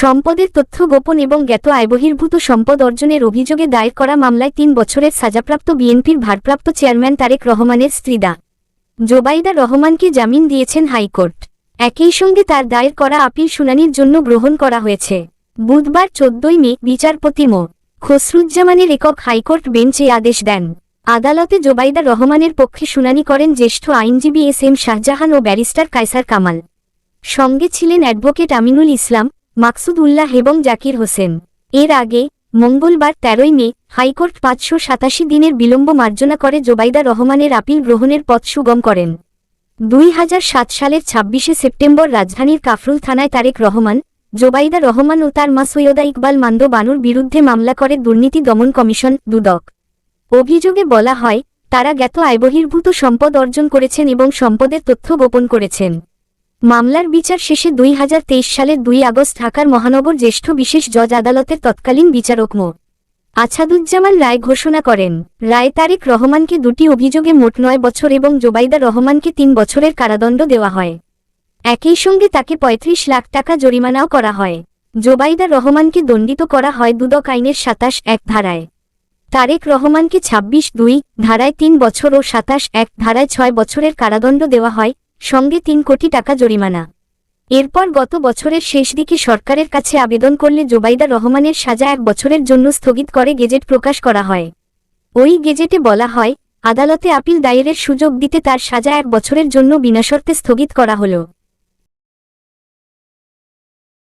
সম্পদের তথ্য গোপন এবং জ্ঞাত আয়বহির্ভূত সম্পদ অর্জনের অভিযোগে দায়ের করা মামলায় তিন বছরের সাজাপ্রাপ্ত বিএনপির ভারপ্রাপ্ত চেয়ারম্যান তারেক রহমানের স্ত্রীদা জোবাইদা রহমানকে জামিন দিয়েছেন হাইকোর্ট। একই সঙ্গে তার দায়ের করা আপিল শুনানির জন্য গ্রহণ করা হয়েছে। বুধবার চোদ্দই মে বিচারপতি মো. খসরুজ্জামানের একক হাইকোর্ট বেঞ্চ এ আদেশ দেন। আদালতে জোবাইদা রহমানের পক্ষে শুনানি করেন জ্যেষ্ঠ আইনজীবী এস এম শাহজাহান ও ব্যারিস্টার কায়সার কামাল। সঙ্গে ছিলেন অ্যাডভোকেট আমিনুল ইসলাম মাকসুদ উল্লাহ এবং জাকির হোসেন। এর আগে, মঙ্গলবার তেরোই মে, হাইকোর্ট পাঁচশো সাতাশি দিনের বিলম্ব মার্জনা করে জোবাইদা রহমানের আপিল গ্রহণের পথ সুগম করেন। দুই হাজার সাত সালের ছাব্বিশে সেপ্টেম্বর রাজধানীর কাফরুল থানায় তারেক রহমান, জোবাইদা রহমান ও তার মা সৈয়দা ইকবাল মান্দ বানুর বিরুদ্ধে মামলা করে দুর্নীতি দমন কমিশন, দুদক। অভিযোগে বলা হয়, তারা জ্ঞাত আয়বহির্ভূত সম্পদ অর্জন করেছেন এবং সম্পদের তথ্য গোপন করেছেন। মামলার বিচার শেষে দুই হাজার তেইশ সালের দুই আগস্ট ঢাকার মহানগর জ্যেষ্ঠ বিশেষ জজ আদালতের তৎকালীন বিচারক মো. আছাদুজ্জামান রায় ঘোষণা করেন, রায় তারেক রহমানকে দুটি অভিযোগে মোট নয় বছর এবং জোবাইদা রহমানকে তিন বছরের কারাদণ্ড দেওয়া হয়। একই সঙ্গে তাকে ৩৫ লাখ টাকা জরিমানাও করা হয়। জোবাইদা রহমানকে দণ্ডিত করা হয় দুদক আইনের সাতাশ এক ধারায়। তারেক রহমানকে ২৬ দুই ধারায় তিন বছর ও সাতাশ এক ধারায় ছয় বছরের কারাদণ্ড দেওয়া হয় সঙ্গে তিন কোটি টাকা জরিমানা। এরপর গত বছরের শেষ দিকে সরকারের কাছে আবেদন করলে জোবাইদা রহমানের সাজা এক বছরের জন্য স্থগিত করে গেজেট প্রকাশ করা হয়। ওই গেজেটে বলা হয়, আদালতে আপিল দায়েরের সুযোগ দিতে তার সাজা এক বছরের জন্য বিনাশর্তে স্থগিত করা হল।